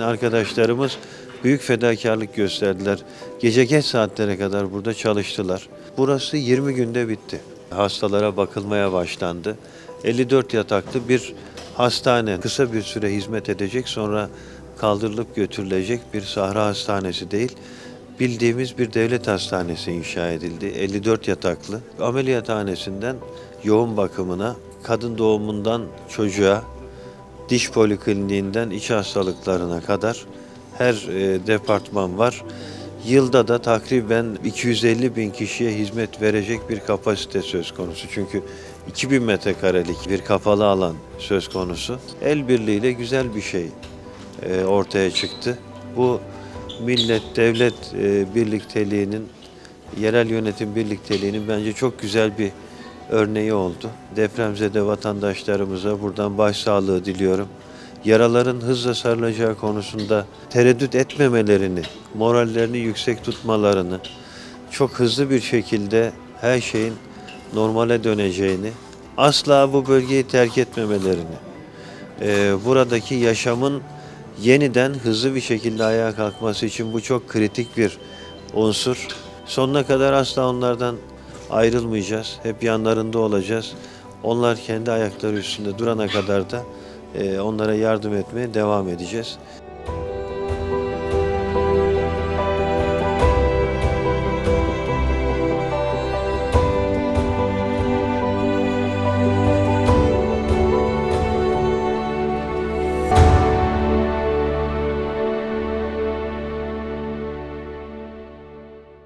Arkadaşlarımız büyük fedakarlık gösterdiler. Gece geç saatlere kadar burada çalıştılar. Burası 20 günde bitti. Hastalara bakılmaya başlandı. 54 yataklı bir hastane kısa bir süre hizmet edecek sonra kaldırılıp götürülecek bir sahra hastanesi değil. Bildiğimiz bir devlet hastanesi inşa edildi. 54 yataklı. Ameliyathanesinden yoğun bakımına, kadın doğumundan çocuğa, diş polikliniğinden iç hastalıklarına kadar her e, departman var. Yılda da takriben 250 bin kişiye hizmet verecek bir kapasite söz konusu. Çünkü 2000 metrekarelik bir kapalı alan söz konusu. El birliğiyle güzel bir şey e, ortaya çıktı. Bu millet devlet e, birlikteliğinin, yerel yönetim birlikteliğinin bence çok güzel bir örneği oldu. Depremzede vatandaşlarımıza buradan başsağlığı diliyorum. Yaraların hızla sarılacağı konusunda tereddüt etmemelerini, morallerini yüksek tutmalarını, çok hızlı bir şekilde her şeyin normale döneceğini, asla bu bölgeyi terk etmemelerini, e, buradaki yaşamın yeniden hızlı bir şekilde ayağa kalkması için bu çok kritik bir unsur. Sonuna kadar asla onlardan ayrılmayacağız. Hep yanlarında olacağız. Onlar kendi ayakları üstünde durana kadar da e, onlara yardım etmeye devam edeceğiz.